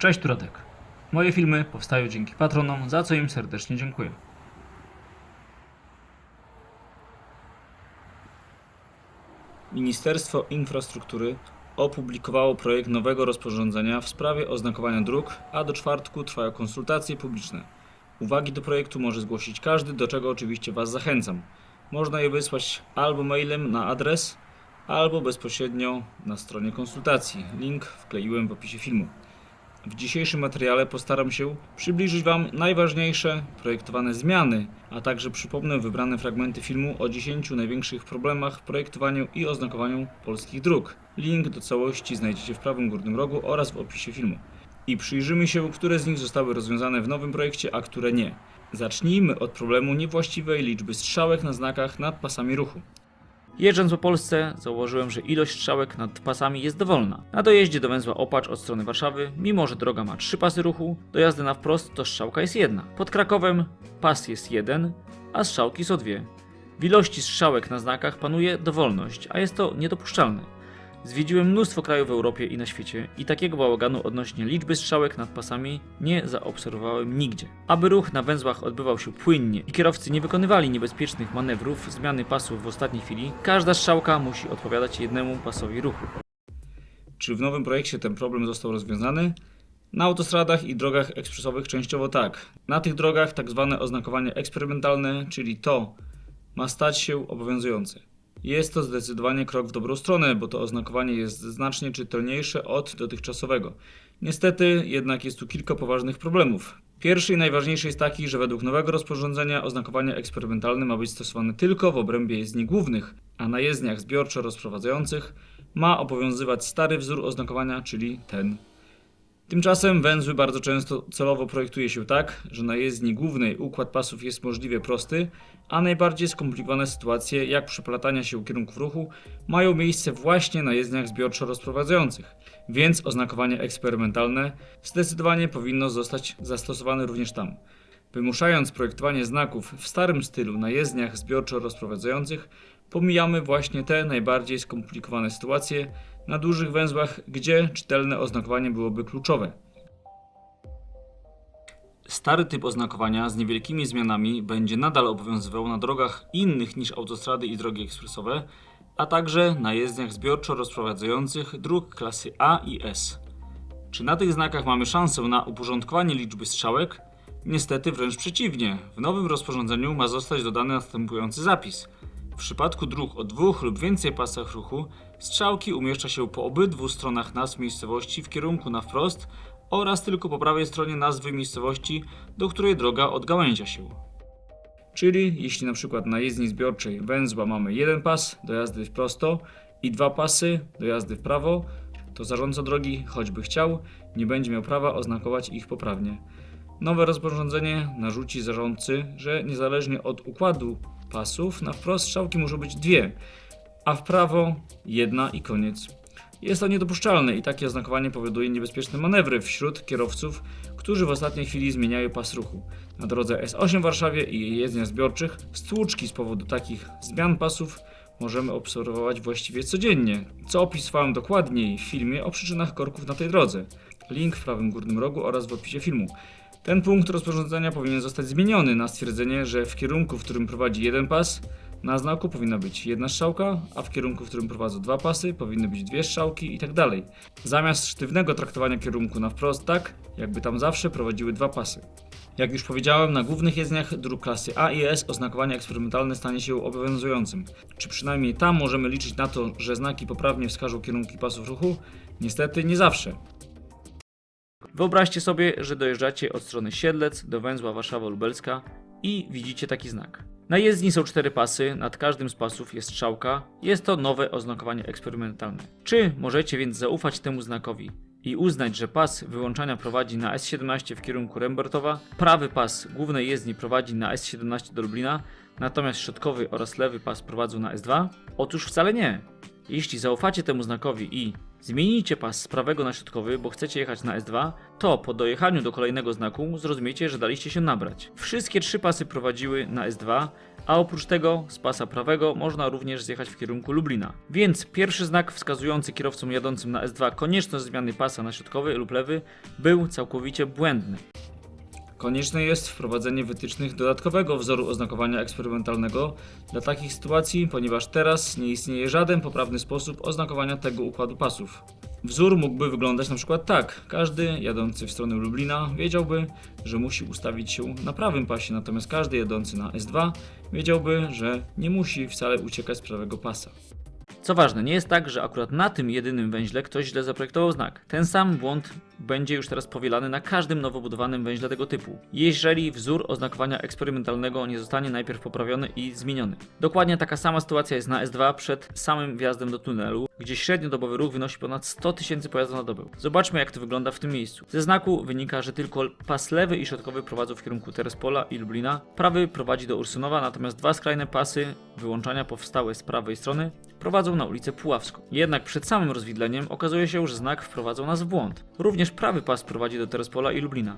Cześć, Turadek. Moje filmy powstają dzięki patronom, za co im serdecznie dziękuję. Ministerstwo Infrastruktury opublikowało projekt nowego rozporządzenia w sprawie oznakowania dróg, a do czwartku trwają konsultacje publiczne. Uwagi do projektu może zgłosić każdy, do czego oczywiście Was zachęcam. Można je wysłać albo mailem na adres, albo bezpośrednio na stronie konsultacji. Link wkleiłem w opisie filmu. W dzisiejszym materiale postaram się przybliżyć Wam najważniejsze projektowane zmiany, a także przypomnę wybrane fragmenty filmu o 10 największych problemach w projektowaniu i oznakowaniu polskich dróg. Link do całości znajdziecie w prawym górnym rogu oraz w opisie filmu. I przyjrzymy się, które z nich zostały rozwiązane w nowym projekcie, a które nie. Zacznijmy od problemu niewłaściwej liczby strzałek na znakach nad pasami ruchu. Jeżdżąc po Polsce, zauważyłem, że ilość strzałek nad pasami jest dowolna. Na dojeździe do węzła Opacz od strony Warszawy, mimo że droga ma trzy pasy ruchu, do jazdy na wprost to strzałka jest jedna. Pod Krakowem pas jest jeden, a strzałki są dwie. W ilości strzałek na znakach panuje dowolność, a jest to niedopuszczalne. Zwiedziłem mnóstwo krajów w Europie i na świecie i takiego bałaganu odnośnie liczby strzałek nad pasami nie zaobserwowałem nigdzie. Aby ruch na węzłach odbywał się płynnie i kierowcy nie wykonywali niebezpiecznych manewrów zmiany pasów w ostatniej chwili, każda strzałka musi odpowiadać jednemu pasowi ruchu. Czy w nowym projekcie ten problem został rozwiązany? Na autostradach i drogach ekspresowych częściowo tak. Na tych drogach tak zwane oznakowanie eksperymentalne, czyli to, ma stać się obowiązujące. Jest to zdecydowanie krok w dobrą stronę, bo to oznakowanie jest znacznie czytelniejsze od dotychczasowego. Niestety jednak jest tu kilka poważnych problemów. Pierwszy i najważniejszy jest taki, że według nowego rozporządzenia oznakowanie eksperymentalne ma być stosowane tylko w obrębie jezdni głównych, a na jezdniach zbiorczo rozprowadzających ma obowiązywać stary wzór oznakowania, czyli ten. Tymczasem węzły bardzo często celowo projektuje się tak, że na jezdni głównej układ pasów jest możliwie prosty, a najbardziej skomplikowane sytuacje, jak przeplatania się kierunków ruchu, mają miejsce właśnie na jezdniach zbiorczo rozprowadzających, więc oznakowanie eksperymentalne zdecydowanie powinno zostać zastosowane również tam. Wymuszając projektowanie znaków w starym stylu na jezdniach zbiorczo rozprowadzających, pomijamy właśnie te najbardziej skomplikowane sytuacje na dużych węzłach, gdzie czytelne oznakowanie byłoby kluczowe. Stary typ oznakowania z niewielkimi zmianami będzie nadal obowiązywał na drogach innych niż autostrady i drogi ekspresowe, a także na jezdniach zbiorczo rozprowadzających dróg klasy A i S. Czy na tych znakach mamy szansę na uporządkowanie liczby strzałek? Niestety wręcz przeciwnie. W nowym rozporządzeniu ma zostać dodany następujący zapis. Przypadku dróg o dwóch lub więcej pasach ruchu, strzałki umieszcza się po obydwu stronach nazw miejscowości w kierunku na wprost oraz tylko po prawej stronie nazwy miejscowości, do której droga odgałęzia się. Czyli jeśli na przykład na jezdni zbiorczej węzła mamy jeden pas do jazdy w prosto i dwa pasy do jazdy w prawo, to zarządca drogi, choćby chciał, nie będzie miał prawa oznakować ich poprawnie. Nowe rozporządzenie narzuci zarządcy, że niezależnie od układu pasów, na wprost strzałki muszą być dwie, a w prawo jedna i koniec. Jest to niedopuszczalne i takie oznakowanie powoduje niebezpieczne manewry wśród kierowców, którzy w ostatniej chwili zmieniają pas ruchu. Na drodze S8 w Warszawie i jezdniach zbiorczych stłuczki z powodu takich zmian pasów możemy obserwować właściwie codziennie, co opisywałem dokładniej w filmie o przyczynach korków na tej drodze. Link w prawym górnym rogu oraz w opisie filmu. Ten punkt rozporządzenia powinien zostać zmieniony na stwierdzenie, że w kierunku, w którym prowadzi jeden pas, na znaku powinna być jedna strzałka, a w kierunku, w którym prowadzą dwa pasy, powinny być dwie strzałki i tak dalej. Zamiast sztywnego traktowania kierunku na wprost tak, jakby tam zawsze prowadziły dwa pasy. Jak już powiedziałem, na głównych jezdniach dróg klasy A i S oznakowanie eksperymentalne stanie się obowiązującym. Czy przynajmniej tam możemy liczyć na to, że znaki poprawnie wskażą kierunki pasów ruchu? Niestety nie zawsze. Wyobraźcie sobie, że dojeżdżacie od strony Siedlec do węzła Warszawa-Lubelska i widzicie taki znak. Na jezdni są cztery pasy, nad każdym z pasów jest strzałka. Jest to nowe oznakowanie eksperymentalne. Czy możecie więc zaufać temu znakowi i uznać, że pas wyłączania prowadzi na S17 w kierunku Rembertowa, prawy pas głównej jezdni prowadzi na S17 do Lublina, natomiast środkowy oraz lewy pas prowadzą na S2? Otóż wcale nie. Jeśli zaufacie temu znakowi i zmienicie pas z prawego na środkowy, bo chcecie jechać na S2, to po dojechaniu do kolejnego znaku zrozumiecie, że daliście się nabrać. Wszystkie trzy pasy prowadziły na S2, A oprócz tego z pasa prawego można również zjechać w kierunku Lublina. Więc pierwszy znak wskazujący kierowcom jadącym na S2 konieczność zmiany pasa na środkowy lub lewy był całkowicie błędny. Konieczne jest wprowadzenie wytycznych dodatkowego wzoru oznakowania eksperymentalnego dla takich sytuacji, ponieważ teraz nie istnieje żaden poprawny sposób oznakowania tego układu pasów. Wzór mógłby wyglądać na przykład tak. Każdy jadący w stronę Lublina wiedziałby, że musi ustawić się na prawym pasie, natomiast każdy jadący na S2 wiedziałby, że nie musi wcale uciekać z prawego pasa. Co ważne, nie jest tak, że akurat na tym jedynym węźle ktoś źle zaprojektował znak. Ten sam błąd będzie już teraz powielany na każdym nowo budowanym węźle tego typu, jeżeli wzór oznakowania eksperymentalnego nie zostanie najpierw poprawiony i zmieniony. Dokładnie taka sama sytuacja jest na S2 przed samym wjazdem do tunelu, gdzie średniodobowy ruch wynosi ponad 100 tysięcy pojazdów na dobę. Zobaczmy jak to wygląda w tym miejscu. Ze znaku wynika, że tylko pas lewy i środkowy prowadzą w kierunku Terespola i Lublina, prawy prowadzi do Ursynowa, natomiast dwa skrajne pasy wyłączania powstałe z prawej strony prowadzą na ulicę Puławską. Jednak przed samym rozwidleniem okazuje się, że znak wprowadzał nas w błąd. Również prawy pas prowadzi do Terespola i Lublina.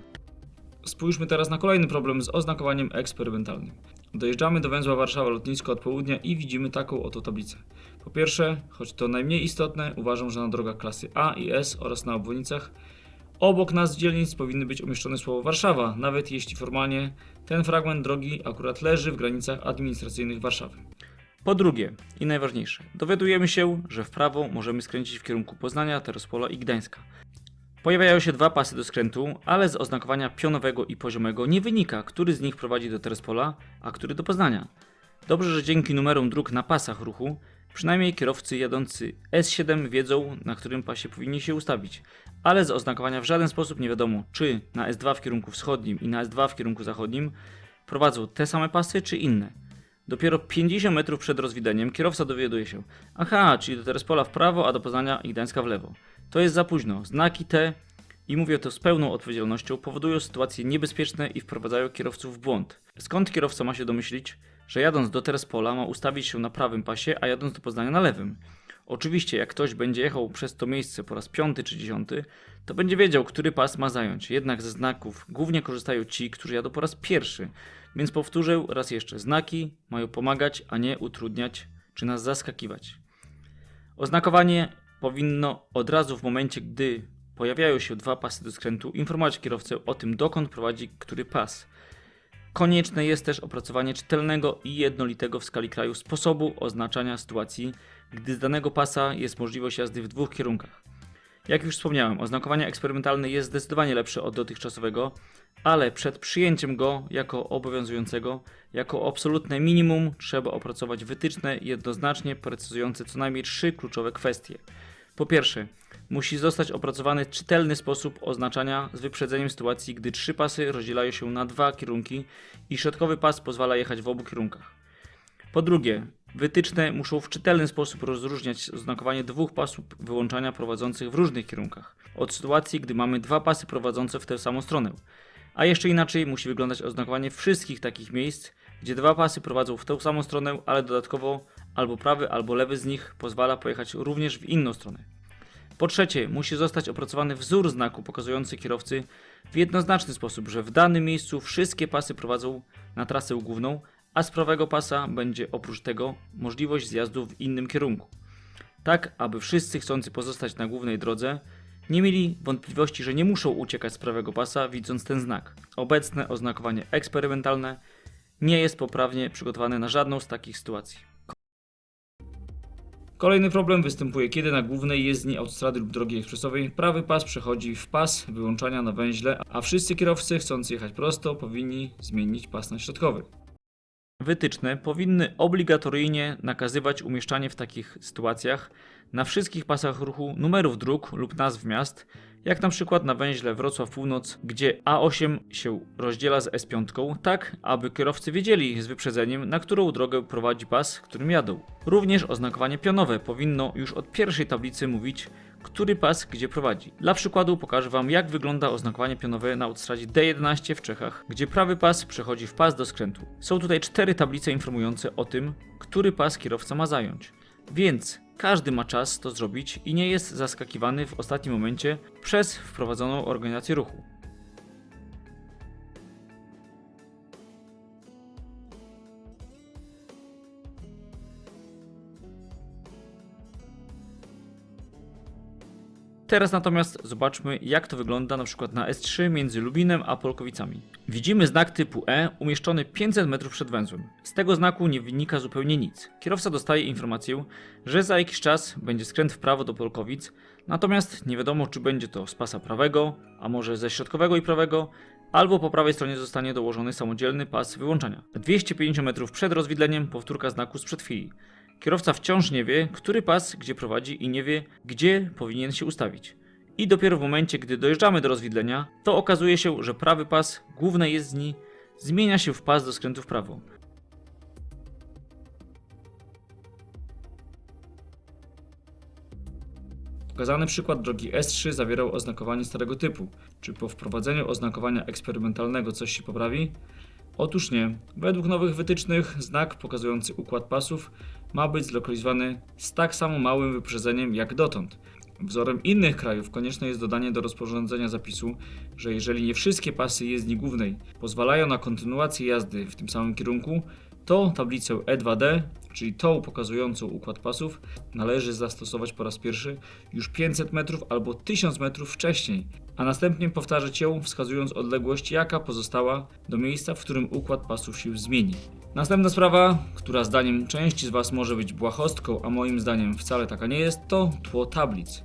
Spójrzmy teraz na kolejny problem z oznakowaniem eksperymentalnym. Dojeżdżamy do węzła Warszawa Lotnisko od południa i widzimy taką oto tablicę. Po pierwsze, choć to najmniej istotne, uważam, że na drogach klasy A i S oraz na obwodnicach obok nazw dzielnic powinny być umieszczone słowo Warszawa, nawet jeśli formalnie ten fragment drogi akurat leży w granicach administracyjnych Warszawy. Po drugie, i najważniejsze, dowiadujemy się, że w prawo możemy skręcić w kierunku Poznania, Terespola i Gdańska. Pojawiają się dwa pasy do skrętu, ale z oznakowania pionowego i poziomego nie wynika, który z nich prowadzi do Terespola, a który do Poznania. Dobrze, że dzięki numerom dróg na pasach ruchu, przynajmniej kierowcy jadący S7 wiedzą, na którym pasie powinni się ustawić, ale z oznakowania w żaden sposób nie wiadomo, czy na S2 w kierunku wschodnim i na S2 w kierunku zachodnim prowadzą te same pasy, czy inne. Dopiero 50 metrów przed rozwideniem kierowca dowiaduje się, aha, czyli do Terespola w prawo, a do Poznania i Gdańska w lewo. To jest za późno. Znaki te, i mówię to z pełną odpowiedzialnością, powodują sytuacje niebezpieczne i wprowadzają kierowców w błąd. Skąd kierowca ma się domyślić, że jadąc do Terespola ma ustawić się na prawym pasie, a jadąc do Poznania na lewym? Oczywiście, jak ktoś będzie jechał przez to miejsce po raz piąty czy dziesiąty, to będzie wiedział, który pas ma zająć. Jednak ze znaków głównie korzystają ci, którzy jadą po raz pierwszy. Więc powtórzę raz jeszcze: znaki mają pomagać, a nie utrudniać czy nas zaskakiwać. Oznakowanie powinno od razu w momencie, gdy pojawiają się dwa pasy do skrętu, informować kierowcę o tym, dokąd prowadzi który pas. Konieczne jest też opracowanie czytelnego i jednolitego w skali kraju sposobu oznaczania sytuacji, gdy z danego pasa jest możliwość jazdy w dwóch kierunkach. Jak już wspomniałem, oznakowanie eksperymentalne jest zdecydowanie lepsze od dotychczasowego, ale przed przyjęciem go jako obowiązującego, jako absolutne minimum, trzeba opracować wytyczne jednoznacznie precyzujące co najmniej trzy kluczowe kwestie. Po pierwsze, musi zostać opracowany czytelny sposób oznaczania z wyprzedzeniem sytuacji, gdy trzy pasy rozdzielają się na dwa kierunki i środkowy pas pozwala jechać w obu kierunkach. Po drugie, wytyczne muszą w czytelny sposób rozróżniać oznakowanie dwóch pasów wyłączania prowadzących w różnych kierunkach, od sytuacji, gdy mamy dwa pasy prowadzące w tę samą stronę. A jeszcze inaczej musi wyglądać oznakowanie wszystkich takich miejsc, gdzie dwa pasy prowadzą w tę samą stronę, ale dodatkowo albo prawy, albo lewy z nich pozwala pojechać również w inną stronę. Po trzecie, musi zostać opracowany wzór znaku pokazujący kierowcy w jednoznaczny sposób, że w danym miejscu wszystkie pasy prowadzą na trasę główną, a z prawego pasa będzie oprócz tego możliwość zjazdu w innym kierunku. Tak, aby wszyscy chcący pozostać na głównej drodze nie mieli wątpliwości, że nie muszą uciekać z prawego pasa, widząc ten znak. Obecne oznakowanie eksperymentalne nie jest poprawnie przygotowane na żadną z takich sytuacji. Kolejny problem występuje, kiedy na głównej jezdni autostrady lub drogi ekspresowej prawy pas przechodzi w pas wyłączania na węźle, a wszyscy kierowcy chcący jechać prosto powinni zmienić pas na środkowy. Wytyczne powinny obligatoryjnie nakazywać umieszczanie w takich sytuacjach na wszystkich pasach ruchu numerów dróg lub nazw miast, jak na przykład na węźle Wrocław Północ, gdzie A8 się rozdziela z S5, tak aby kierowcy wiedzieli z wyprzedzeniem, na którą drogę prowadzi pas, którym jadą. Również oznakowanie pionowe powinno już od pierwszej tablicy mówić, który pas gdzie prowadzi. Dla przykładu pokażę Wam, jak wygląda oznakowanie pionowe na autostradzie D11 w Czechach, gdzie prawy pas przechodzi w pas do skrętu. Są tutaj cztery tablice informujące o tym, który pas kierowca ma zająć. Więc każdy ma czas to zrobić i nie jest zaskakiwany w ostatnim momencie przez wprowadzoną organizację ruchu. Teraz natomiast zobaczmy, jak to wygląda na przykład na S3 między Lubinem a Polkowicami. Widzimy znak typu E umieszczony 500 metrów przed węzłem. Z tego znaku nie wynika zupełnie nic. Kierowca dostaje informację, że za jakiś czas będzie skręt w prawo do Polkowic, natomiast nie wiadomo, czy będzie to z pasa prawego, a może ze środkowego i prawego, albo po prawej stronie zostanie dołożony samodzielny pas wyłączania. 250 metrów przed rozwidleniem powtórka znaku sprzed chwili. Kierowca wciąż nie wie, który pas gdzie prowadzi i nie wie, gdzie powinien się ustawić. I dopiero w momencie, gdy dojeżdżamy do rozwidlenia, to okazuje się, że prawy pas głównej jezdni zmienia się w pas do skrętu w prawo. Pokazany przykład drogi S3 zawierał oznakowanie starego typu. Czy po wprowadzeniu oznakowania eksperymentalnego coś się poprawi? Otóż nie. Według nowych wytycznych znak pokazujący układ pasów ma być zlokalizowany z tak samo małym wyprzedzeniem jak dotąd. Wzorem innych krajów konieczne jest dodanie do rozporządzenia zapisu, że jeżeli nie wszystkie pasy jezdni głównej pozwalają na kontynuację jazdy w tym samym kierunku, to tablicę E2D, czyli tą pokazującą układ pasów, należy zastosować po raz pierwszy już 500 metrów albo 1000 metrów wcześniej, a następnie powtarzać ją wskazując odległość, jaka pozostała do miejsca, w którym układ pasów się zmieni. Następna sprawa, która zdaniem części z Was może być błahostką, a moim zdaniem wcale taka nie jest, to tło tablic.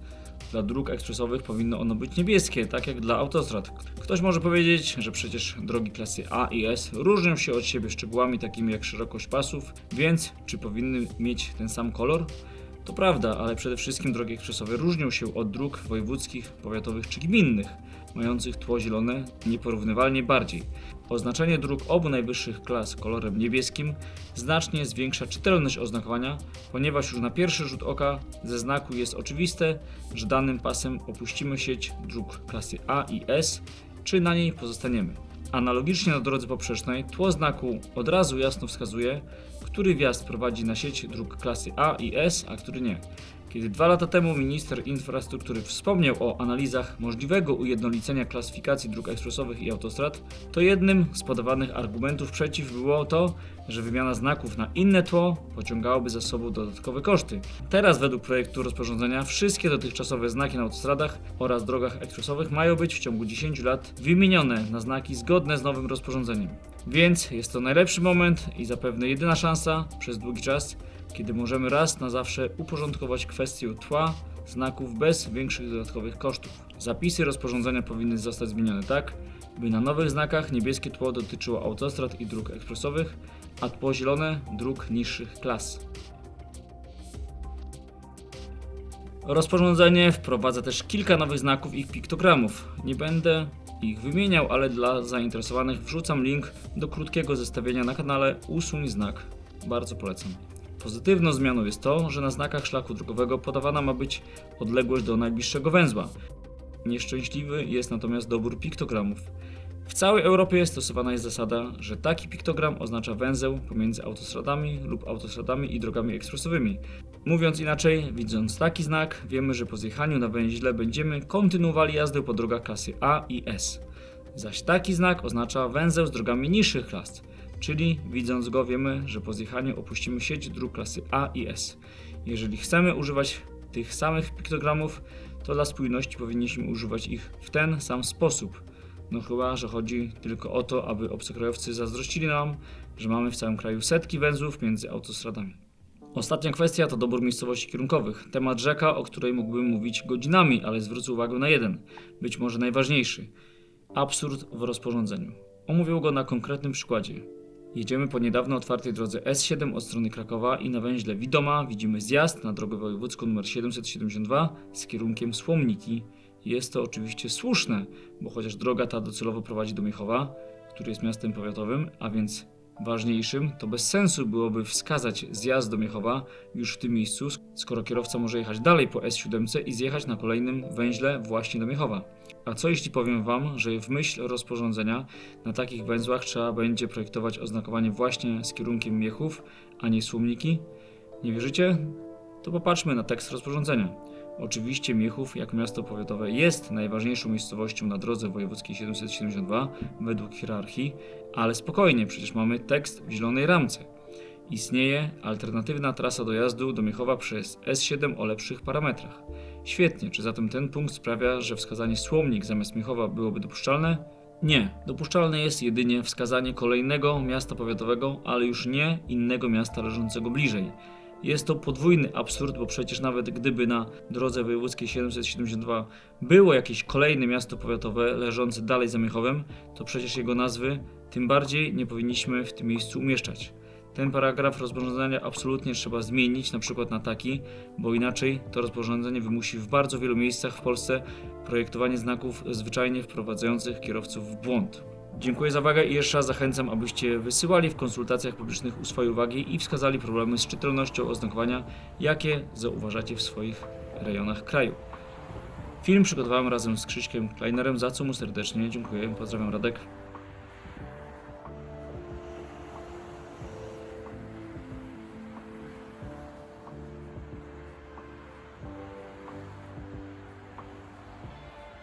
Dla dróg ekspresowych powinno ono być niebieskie, tak jak dla autostrad. Ktoś może powiedzieć, że przecież drogi klasy A i S różnią się od siebie szczegółami takimi jak szerokość pasów, więc czy powinny mieć ten sam kolor? To prawda, ale przede wszystkim drogi ekspresowe różnią się od dróg wojewódzkich, powiatowych czy gminnych, mających tło zielone nieporównywalnie bardziej. Oznaczenie dróg obu najwyższych klas kolorem niebieskim znacznie zwiększa czytelność oznakowania, ponieważ już na pierwszy rzut oka ze znaku jest oczywiste, że danym pasem opuścimy sieć dróg klasy A i S, czy na niej pozostaniemy. Analogicznie na drodze poprzecznej tło znaku od razu jasno wskazuje, który wjazd prowadzi na sieć dróg klasy A i S, a który nie. Kiedy dwa lata temu minister infrastruktury wspomniał o analizach możliwego ujednolicenia klasyfikacji dróg ekspresowych i autostrad, to jednym z podawanych argumentów przeciw było to, że wymiana znaków na inne tło pociągałoby za sobą dodatkowe koszty. Teraz według projektu rozporządzenia wszystkie dotychczasowe znaki na autostradach oraz drogach ekspresowych mają być w ciągu 10 lat wymienione na znaki zgodne z nowym rozporządzeniem. Więc jest to najlepszy moment i zapewne jedyna szansa przez długi czas, kiedy możemy raz na zawsze uporządkować kwestię tła znaków bez większych dodatkowych kosztów. Zapisy rozporządzenia powinny zostać zmienione tak, by na nowych znakach niebieskie tło dotyczyło autostrad i dróg ekspresowych, a tło zielone dróg niższych klas. Rozporządzenie wprowadza też kilka nowych znaków i piktogramów. Nie będę ich wymieniał, ale dla zainteresowanych wrzucam link do krótkiego zestawienia na kanale Usuń znak. Bardzo polecam. Pozytywną zmianą jest to, że na znakach szlaku drogowego podawana ma być odległość do najbliższego węzła. Nieszczęśliwy jest natomiast dobór piktogramów. W całej Europie stosowana jest zasada, że taki piktogram oznacza węzeł pomiędzy autostradami lub autostradami i drogami ekspresowymi. Mówiąc inaczej, widząc taki znak, wiemy, że po zjechaniu na węźle będziemy kontynuowali jazdę po drogach klasy A i S. Zaś taki znak oznacza węzeł z drogami niższych klas, czyli widząc go wiemy, że po zjechaniu opuścimy sieć dróg klasy A i S. Jeżeli chcemy używać tych samych piktogramów, to dla spójności powinniśmy używać ich w ten sam sposób. No chyba, że chodzi tylko o to, aby obcokrajowcy zazdrościli nam, że mamy w całym kraju setki węzłów między autostradami. Ostatnia kwestia to dobór miejscowości kierunkowych. Temat rzeka, o której mógłbym mówić godzinami, ale zwrócę uwagę na jeden, być może najważniejszy. Absurd w rozporządzeniu. Omówię go na konkretnym przykładzie. Jedziemy po niedawno otwartej drodze S7 od strony Krakowa i na węźle Widoma widzimy zjazd na drogę wojewódzką nr 772 z kierunkiem Słomniki. Jest to oczywiście słuszne, bo chociaż droga ta docelowo prowadzi do Miechowa, który jest miastem powiatowym, a więc ważniejszym, to bez sensu byłoby wskazać zjazd do Miechowa już w tym miejscu, skoro kierowca może jechać dalej po S7 i zjechać na kolejnym węźle właśnie do Miechowa. A co jeśli powiem Wam, że w myśl rozporządzenia na takich węzłach trzeba będzie projektować oznakowanie właśnie z kierunkiem Miechów, a nie Słomniki? Nie wierzycie? To popatrzmy na tekst rozporządzenia. Oczywiście Miechów, jako miasto powiatowe, jest najważniejszą miejscowością na drodze wojewódzkiej 772 według hierarchii, ale spokojnie, przecież mamy tekst w zielonej ramce. Istnieje alternatywna trasa dojazdu do Miechowa przez S7 o lepszych parametrach. Świetnie, czy zatem ten punkt sprawia, że wskazanie Słomnik zamiast Miechowa byłoby dopuszczalne? Nie. Dopuszczalne jest jedynie wskazanie kolejnego miasta powiatowego, ale już nie innego miasta leżącego bliżej. Jest to podwójny absurd, bo przecież nawet gdyby na drodze wojewódzkiej 772 było jakieś kolejne miasto powiatowe leżące dalej za Miechowem, to przecież jego nazwy tym bardziej nie powinniśmy w tym miejscu umieszczać. Ten paragraf rozporządzenia absolutnie trzeba zmienić, na przykład na taki, bo inaczej to rozporządzenie wymusi w bardzo wielu miejscach w Polsce projektowanie znaków zwyczajnie wprowadzających kierowców w błąd. Dziękuję za uwagę i jeszcze raz zachęcam, abyście wysyłali w konsultacjach publicznych u swojej uwagi i wskazali problemy z czytelnością oznakowania, jakie zauważacie w swoich rejonach kraju. Film przygotowałem razem z Krzyśkiem Kleinerem, za co mu serdecznie dziękuję. Pozdrawiam Radek.